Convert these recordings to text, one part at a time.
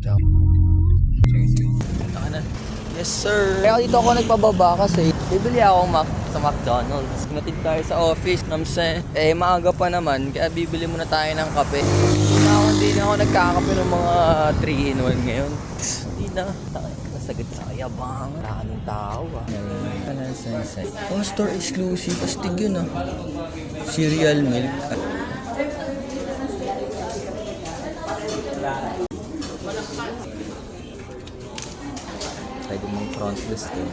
na. Yes, sir. Kaya dito ako nagpababa kasi bibili ako Mac sa McDonald's. Natid tayo sa office. Namse, eh maaga pa naman, kaya bibili muna tayo ng kape. Hindi na ako, hindi na ako nagkakape ng mga 3 in 1 ngayon. Hindi na. Nasagad sa kayabang. Wala ka ng tao ah. Sensei. Oh, store exclusive. Astig yun ah. Cereal milk. Pwede mong front desk eh.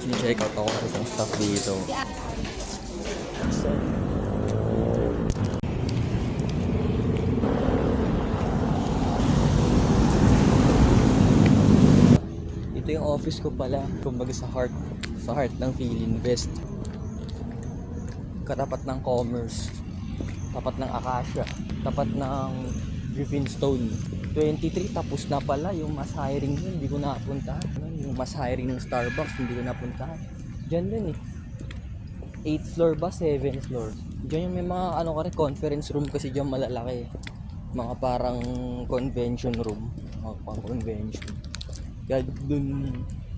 Sini-check out ako sa isang staff dito. Ito yung office ko pala. Kumbaga sa heart, sa heart ng Philinvest. Katapat ng Commerce. Tapat ng Acacia. Tapat ng Griffinstone. 23 tapos na pala yung mas hiring yun, hindi ko napuntahan. Ano, Yung mas hiring ng Starbucks, hindi ko napuntahan. Diyan din eh. 8th floor ba? 7th floor. Diyan yung may mga ano ka rin, conference room kasi diyan malalaki. Mga parang convention room. Mga pang convention. Kaya dun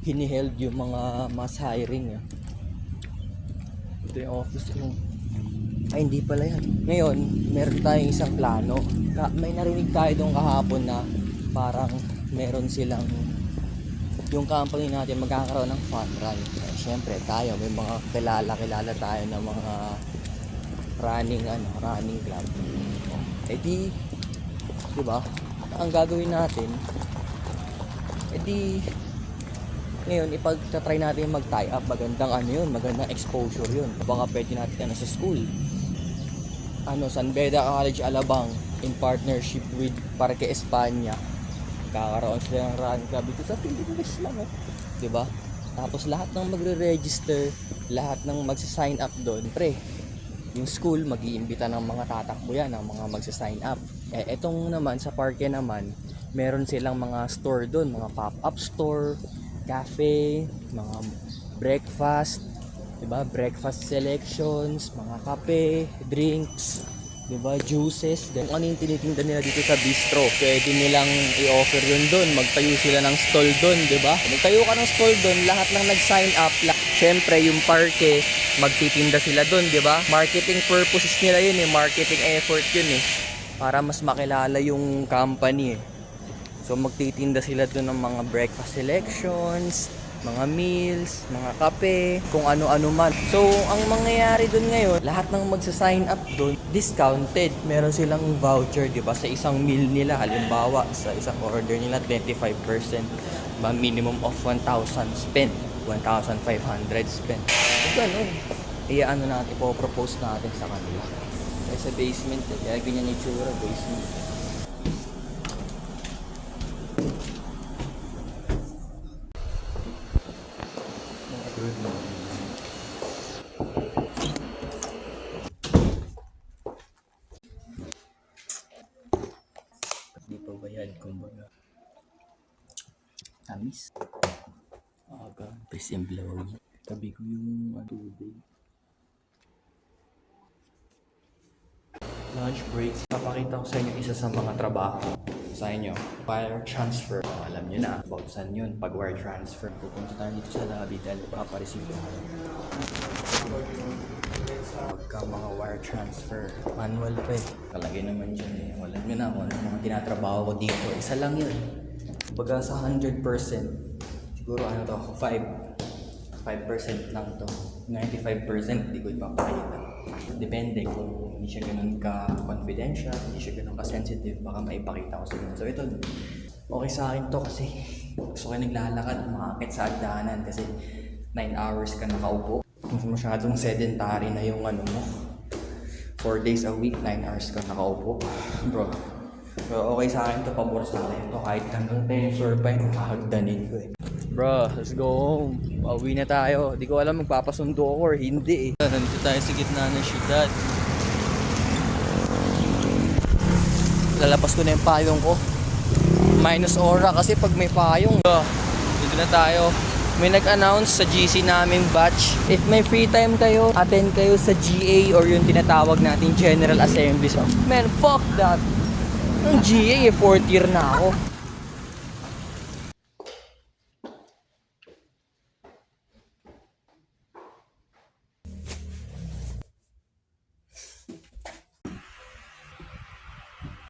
hiniheld yung mga mass hiring. Ah. Ito yung office ko. Ay, hindi pala yan. Ngayon, meron tayong isang plano. May narinig tayo doon kahapon na parang meron silang yung company natin magkakaroon ng fun run. Eh, Siyempre, tayo, may mga kilala-kilala tayo ng mga running, ano, running club. Eh di, di ba? Ang gagawin natin, eh di, ngayon, ipagtatry natin mag-tie up. Magandang ano yun, magandang exposure yun. Baka pwede natin ano sa school. Ano, San Beda College Alabang in partnership with Parque España. Kakaroon sila ng run club dito sa Philippines lang eh. ba? Tapos lahat ng magre-register, lahat ng magsa-sign up doon, pre, yung school mag-iimbita ng mga tatakbo yan, ng mga magsa-sign up. Eh, etong naman, sa parke naman, meron silang mga store doon, mga pop-up store, cafe, mga breakfast, 'di ba? Breakfast selections, mga kape, drinks, 'di ba? Juices, then ano yung tinitinda nila dito sa bistro. Pwede nilang i-offer yun doon, magtayo sila ng stall doon, 'di ba? Magtayo ka ng stall doon, lahat ng nag-sign up, la- Siyempre, yung parke, magtitinda sila doon, 'di ba? Marketing purposes nila yun, eh, marketing effort yun eh. Para mas makilala yung company eh. So magtitinda sila doon ng mga breakfast selections, mga meals, mga kape, kung ano-ano man. So ang mangyayari doon ngayon, lahat ng magsa-sign up doon, discounted. Meron silang voucher, 'di ba? Sa isang meal nila, halimbawa, sa isang order nila 25%, ba minimum of 1,000 spent, 1,500 spent. So ganun. Iya ano natin, ipo-propose natin sa kanila. Kaya sa basement, eh, kaya ganyan yung tsura, basement. Di pa bayad, kumbaga. Tamis. Aga. Press and blow. Tabi ko yung uh, tubig. Lunch break. Papakita ko sa inyo isa sa mga trabaho sa inyo. Wire transfer. Alam nyo na about saan yun. Pag wire transfer, pupunta tayo dito sa lobby dahil papareceive tayo. Pagka mga wire transfer, manual pa eh. Kalagay naman dyan eh. Alam nyo na mga tinatrabaho ko dito. Isa lang yun. Baga sa 100%, siguro ano to, 5. 5% lang to. 95% hindi ko ipapakita. Depende kung hindi siya ganun ka-confidential, hindi siya ganun ka-sensitive, baka maipakita ko sa inyo. So ito, okay sa akin to kasi gusto ko naglalakad, umakit sa agdanan kasi 9 hours ka nakaupo. Mas masyadong sedentary na yung ano mo. 4 days a week, 9 hours ka nakaupo. Bro, Bro, okay sa akin to, pabor sa akin to. Kahit hanggang 10 floor pa yun, kahagdanin ko eh. Bro, let's go home. Pauwi na tayo. Di ko alam magpapasundo ako or hindi eh. Nandito tayo sa gitna ng syudad. Lalapas ko na yung payong ko. Minus aura kasi pag may payong. Bro, dito na tayo. May nag-announce sa GC naming batch. If may free time kayo, attend kayo sa GA or yung tinatawag nating General Assembly. So, man, fuck that. Yung GA, eh, fourth year na ako.